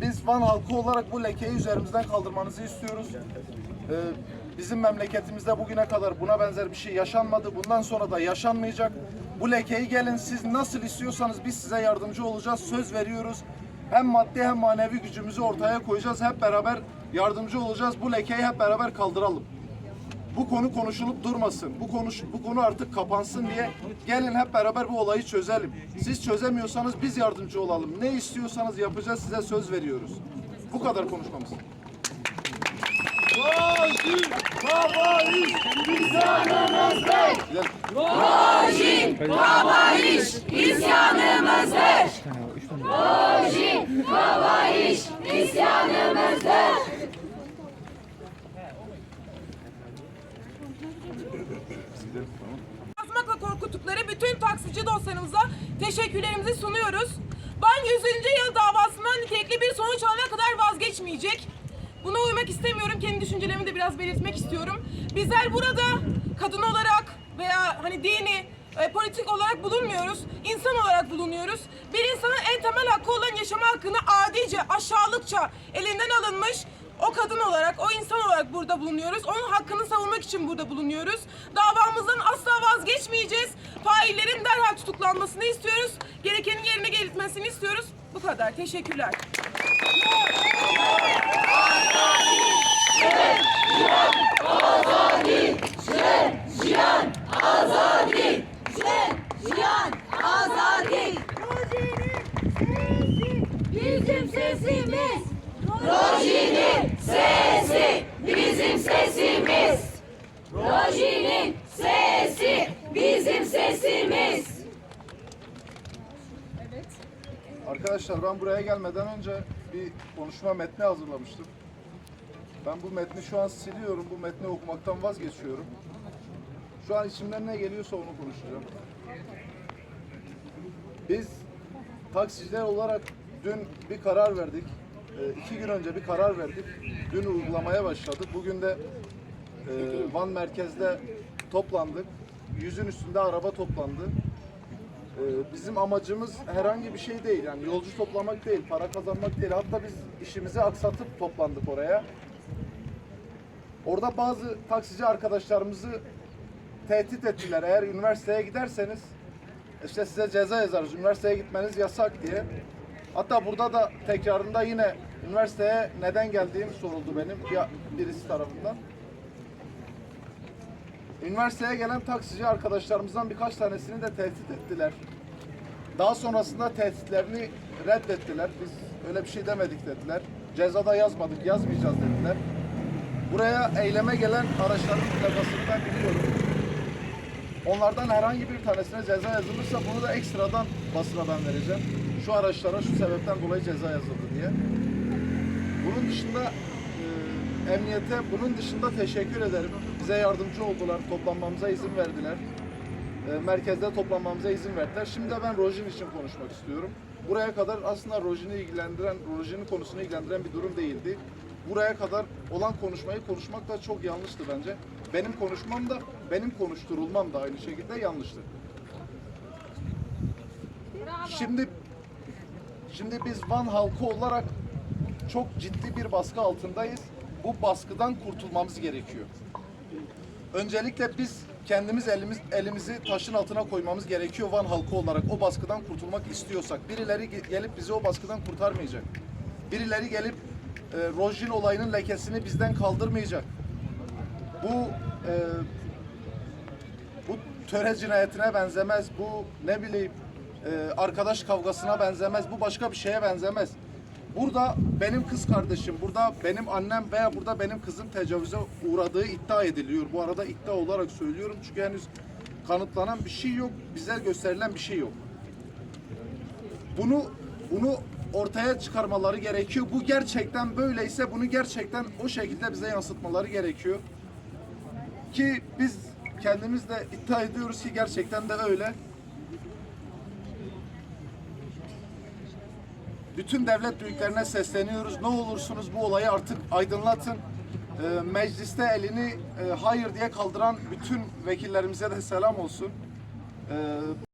biz Van halkı olarak bu lekeyi üzerimizden kaldırmanızı istiyoruz. Ee, bizim memleketimizde bugüne kadar buna benzer bir şey yaşanmadı. Bundan sonra da yaşanmayacak. Bu lekeyi gelin siz nasıl istiyorsanız biz size yardımcı olacağız. Söz veriyoruz. Hem maddi hem manevi gücümüzü ortaya koyacağız. Hep beraber yardımcı olacağız. Bu lekeyi hep beraber kaldıralım. Bu konu konuşulup durmasın. Bu konuş bu konu artık kapansın diye gelin hep beraber bu olayı çözelim. Siz çözemiyorsanız biz yardımcı olalım. Ne istiyorsanız yapacağız size söz veriyoruz. Bu kadar konuşmamız. Asmakla korkuttukları bütün dostlarımıza teşekkürlerimizi sunuyoruz. Ben 100. yıl davasından nitelikli bir sonuç alana kadar vazgeçmeyecek. Buna uymak istemiyorum. Kendi düşüncelerimi de biraz belirtmek istiyorum. Bizler burada kadın olarak veya hani dini, e, politik olarak bulunmuyoruz. İnsan olarak bulunuyoruz. Bir insanın en temel hakkı olan yaşama hakkını adice, aşağılıkça elinden alınmış o kadın olarak, o insan olarak burada bulunuyoruz. Onun hakkını savunmak için burada bulunuyoruz. Davamızdan tutuklanmasını istiyoruz. Gerekenin yerine getirmesini istiyoruz. Bu kadar. Teşekkürler. Cihan Azadi Bizim sesimiz Rojinin sesi Bizim sesimiz Rojinin sesi Bizim sesimiz Arkadaşlar ben buraya gelmeden önce bir konuşma metni hazırlamıştım. Ben bu metni şu an siliyorum. Bu metni okumaktan vazgeçiyorum. Şu an içimden ne geliyorsa onu konuşacağım. Biz taksiciler olarak dün bir karar verdik. Ee, iki gün önce bir karar verdik. Dün uygulamaya başladık. Bugün de e, Van merkezde toplandık. Yüzün üstünde araba toplandı. Ee, bizim amacımız herhangi bir şey değil. Yani yolcu toplamak değil, para kazanmak değil. Hatta biz işimizi aksatıp toplandık oraya. Orada bazı taksici arkadaşlarımızı tehdit ettiler. Eğer üniversiteye giderseniz işte size ceza yazarız. Üniversiteye gitmeniz yasak diye. Hatta burada da tekrarında yine üniversiteye neden geldiğim soruldu benim bir- birisi tarafından. Üniversiteye gelen taksici arkadaşlarımızdan birkaç tanesini de tehdit ettiler. Daha sonrasında tehditlerini reddettiler. Biz öyle bir şey demedik dediler. Cezada yazmadık, yazmayacağız dediler. Buraya eyleme gelen araçların plakasını biliyorum. Onlardan herhangi bir tanesine ceza yazılırsa bunu da ekstradan basına ben vereceğim. Şu araçlara şu sebepten dolayı ceza yazıldı diye. Bunun dışında emniyete bunun dışında teşekkür ederim. Bize yardımcı oldular, toplanmamıza izin verdiler. E, merkezde toplanmamıza izin verdiler. Şimdi de ben Rojin için konuşmak istiyorum. Buraya kadar aslında Rojin'i ilgilendiren, Rojin'in konusunu ilgilendiren bir durum değildi. Buraya kadar olan konuşmayı konuşmak da çok yanlıştı bence. Benim konuşmam da, benim konuşturulmam da aynı şekilde yanlıştı. Şimdi Şimdi biz Van halkı olarak çok ciddi bir baskı altındayız. Bu baskıdan kurtulmamız gerekiyor. Öncelikle biz kendimiz elimiz elimizi taşın altına koymamız gerekiyor Van halkı olarak. O baskıdan kurtulmak istiyorsak birileri ge- gelip bizi o baskıdan kurtarmayacak. Birileri gelip e, Rojin olayının lekesini bizden kaldırmayacak. Bu e, bu töre cinayetine benzemez. Bu ne bileyim e, arkadaş kavgasına benzemez. Bu başka bir şeye benzemez. Burada benim kız kardeşim, burada benim annem veya burada benim kızım tecavüze uğradığı iddia ediliyor. Bu arada iddia olarak söylüyorum çünkü henüz kanıtlanan bir şey yok, bize gösterilen bir şey yok. Bunu bunu ortaya çıkarmaları gerekiyor. Bu gerçekten böyleyse bunu gerçekten o şekilde bize yansıtmaları gerekiyor. Ki biz kendimiz de iddia ediyoruz ki gerçekten de öyle. Bütün devlet büyüklerine sesleniyoruz. Ne olursunuz bu olayı artık aydınlatın. Ee, mecliste elini e, hayır diye kaldıran bütün vekillerimize de selam olsun. Ee,